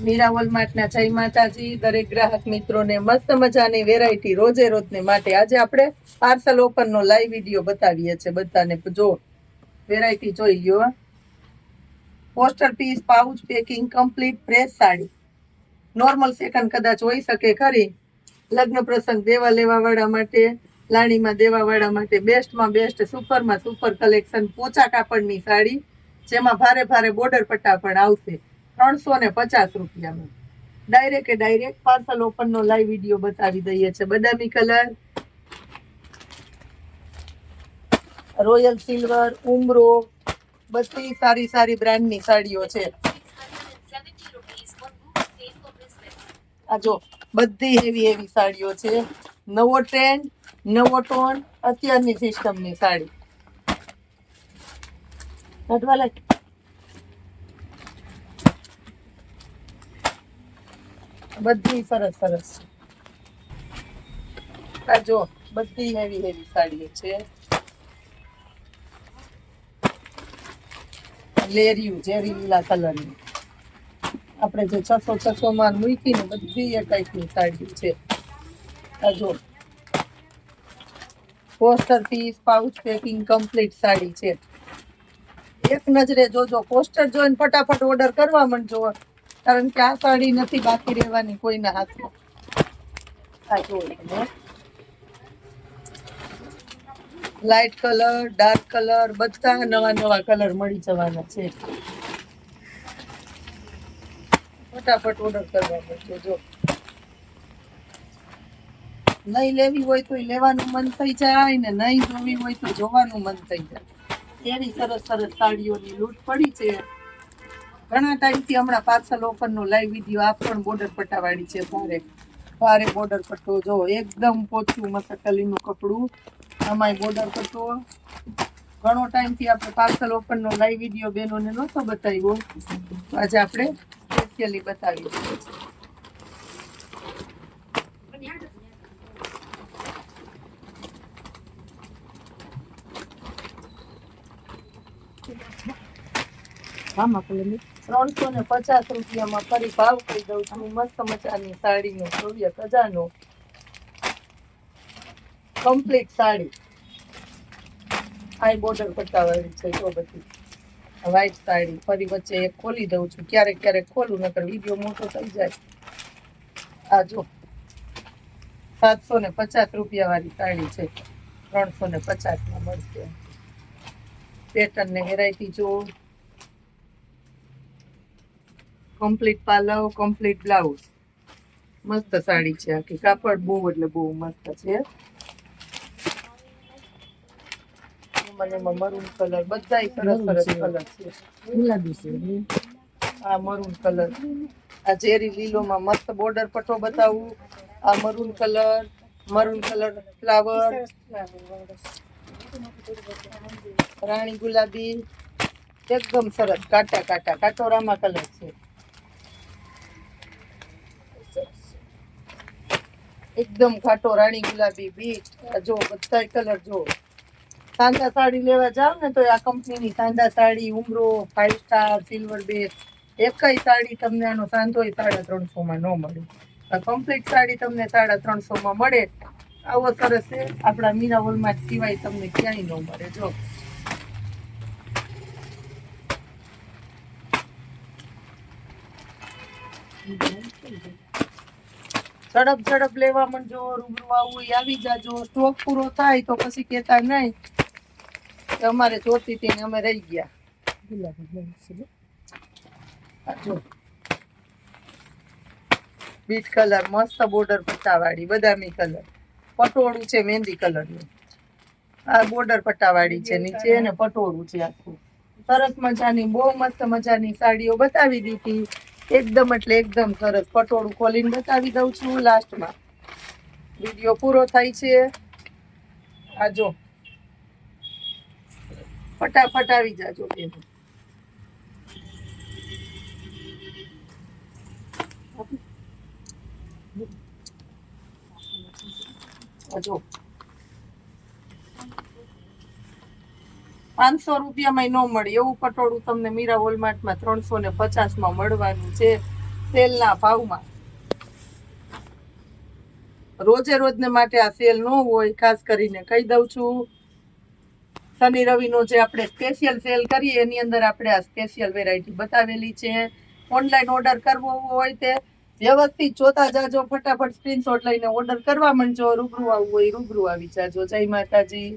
મીરા વોલમાર્ટના જય માતાજી. દરેક ગ્રાહક મિત્રોને મસ્ત મજાની વેરાયટી રોજે રોજને માટે આજે આપણે પાર્સલ ઓપનનો લાઈવ વીડિયો બતાવીએ છીએ બધાને. જો વેરાયટી જોઈ લ્યો poster piece pouch packing complete fresh sari. Normal second કદાચ હોઈ શકે ખરી. લગ્ન પ્રસંગ દેવા લેવાવાળા માટે, લાણીમાં દેવાવાળા માટે બેસ્ટમાં બેસ્ટ સુપરમાં સુપર કલેક્શન પોચા કાપડની સાડી, જેમાં ભારે ભારે બોર્ડર પટ્ટા પણ આવશે. ત્રણસો ને પચાસ રૂપિયામાં ડાયરેક્ટ ડાયરેક્ટ પાર્સલ ઓપનનો લાઈવ વીડિયો બતાવી દઈએ છે બદામી કલર રોયલ સિલ્વર ઉમરો, બધી સારી સારી બ્રાન્ડની સાડીઓ છે. આ જો, બધી એવી એવી સાડીઓ છે. નવો ટ્રેન્ડ નવો ટોન અત્યારની સિસ્ટમની સાડી. બધી સરસ સરસ. આ જો, બધી હેવી હેવી સાડીઓ છે. લેરિયું ઝેરી લીલા કલરની. આપણે જે છસો છસો માં મૂકી ને બધી એ ટાઈપની સાડી છે. આ જો. Poster piece, pouch packing complete sari છે. એક નજરે જોજો, પોસ્ટર જોઈને ફટાફટ ઓર્ડર કરવા માંડજો. કારણ કે આ સાડી નથી બાકી રહેવાની કોઈના હાથમાં આ કલર ડાર્ક કલર બધા નવા નવા કલર મળી જવાના છે. ફટાફટ ઓર્ડર કરવા પડશે જો નહીં લેવી હોય તો લેવાનું મન થઈ જાય ને નહીં જોવી હોય તો જોવાનું મન થઈ જાય. એની સરસ સરસ સાડીઓની લૂંટ પડી છે. ઘણા ટાઈમથી હમણાં પાર્સલ ઓપનનો લાઈવ વીડિયો આ પણ બોર્ડર પટ્ટાવાળી છે ભારે. ભારે બોર્ડર પટ્ટો જો એકદમ પોચું મસકલીનું કપડું. આમાંય બોર્ડર પટ્ટો. ઘણો ટાઈમથી આપણે પાર્સલ ઓપનનો લાઈવ વીડિયો બેનોને નહોતો બતાવ્યો. આજે આપણે સ્પેશિયલી બતાવી દઈએ. છીએ ત્રણસો ને પચાસ રૂપિયામાં ફરી ભાવ કરી દઉં છું. મસ્ત મજાની સાડીનો ભવ્ય ખજાનો કમ્પ્લીટ સાડી. હાઈ બોર્ડર પટ્ટાવાળી છે તો બધી. વ્હાઈટ સાડી. ફરી વચ્ચે એક ખોલી દઉં છું. ક્યારેક ક્યારેક ખોલું, નકર વીડિયો મોટો થઈ જાય. આ જો. સાતસો ને પચાસ રૂપિયા વાળી સાડી છે. ત્રણસો ને પચાસમાં મળશે. પેટર્ન વેરાયટી જો કમ્પ્લીટ પાલવ કમ્પ્લીટ બ્લાઉઝ મસ્ત સાડી છે આખી. કાપડ બહુ એટલે બહુ મસ્ત છે. મને મરૂન કલર બધા સરસ સરસ કલર છે. આ મરૂન કલર આ ઝેરી લીલોમાં મસ્ત બોર્ડર પટ્ટો બતાવું. આ maroon colour maroon colour flower રાણી ગુલાબી. એકદમ સરસ. કાટા કાટા. કાટોરામાં કલર છે. એકદમ ઘાટો, રાણી ગુલાબી બીટ જો બધા કલર જો. સાંધા સાડી લેવા જાવ ને તો આ કંપનીની સાંધા સાડી, ઉમરો ફાઈવ સ્ટાર સિલ્વર બેઝ એકાઈ સાડી તમને આનો સાંધોય સાડા ત્રણસોમાં ન મળે. આ કમ્પ્લીટ સાડી તમને સાડા ત્રણસોમાં મળે. આવો સરસ છે. આપણા મીરા હોલમાં સિવાય તમને ક્યાંય ન મળે, જો. ઝડપ ઝડપ લેવા જો રૂબરૂ આવું આવી જાજો. સ્ટોક પૂરો થાય તો પછી કહેતા નહીં અમારે જોતી હતી અમે રહી ગયા. બીટ કલર, મસ્ત બોર્ડર પટ્ટાવાળી, બદામી કલર. પટોળું છે, મહેંદી કલરનું. આ બોર્ડર પટ્ટાવાળી છે, નીચે ને પટોળું છે આખું. સરસ મજાની, બહુ મસ્ત મજાની સાડીઓ બતાવી દીધી. એકદમ એટલે એકદમ સરસ. પટોળું ખોલીને બતાવી દઉં છું લાસ્ટમાં. વીડિયો પૂરો થાય છે. આ જો. ફટાફટ આવી જાજો બેન. જો. પાંચસો રૂપિયામાં ન મળે. એવું પટોળું તમને મીરા વોલમાર્ટમાં ત્રણસો ને પચાસમાં મળવાનું છે સેલના ભાવમાં. રોજે રોજને માટે આ સેલ ન હોય, ખાસ કરીને કહી દઉં છું. શનિ રવિનો જે આપણે સ્પેશિયલ સેલ કરીએ, એની અંદર આપણે આ સ્પેશિયલ વેરાયટી બતાવેલી છે. ઓનલાઈન ઓર્ડર કરવો હોય તે વ્યવસ્થિત જોતા જાજો, ફટાફટ સ્ક્રીનશોટ લઈને ઓર્ડર કરવા માંડજો. રૂબરૂ આવવું હોય, રૂબરૂ આવી જાજો. જય માતાજી.